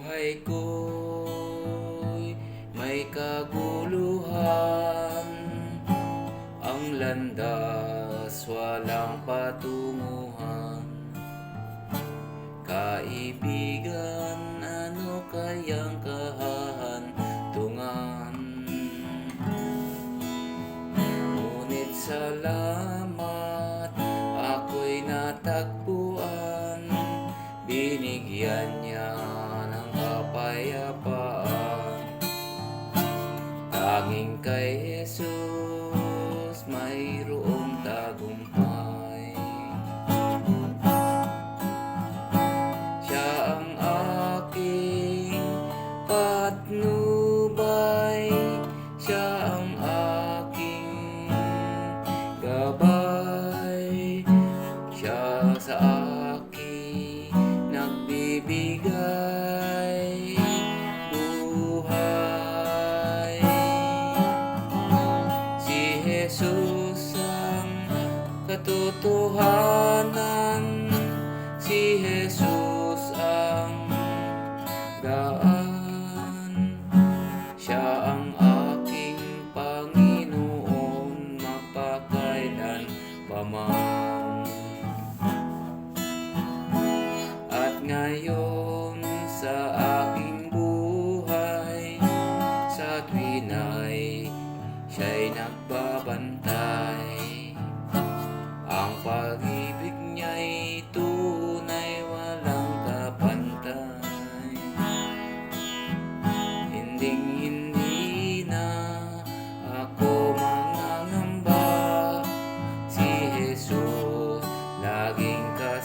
buhay ko'y may kaguluhan. Ang landas walang patunguhan. Kaibigan, ano kayang kahantungan? Ngunit salamat, Tanging kay Jesus mayroong tagumpay. Siya ang aking patnubay. Siya ang aking gabay. Siya sa akin nagbibigay katotohanan Si Jesus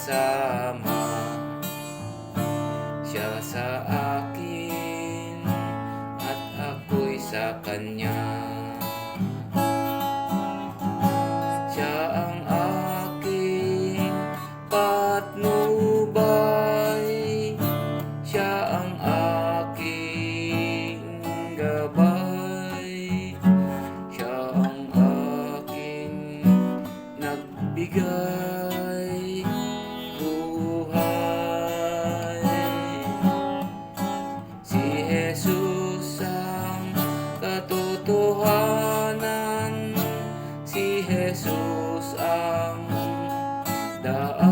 kasama Siya sa akin at ako'y sa kanya. Siya ang aking patnubay. Siya ang aking gabay. Siya ang aking nagbigay. the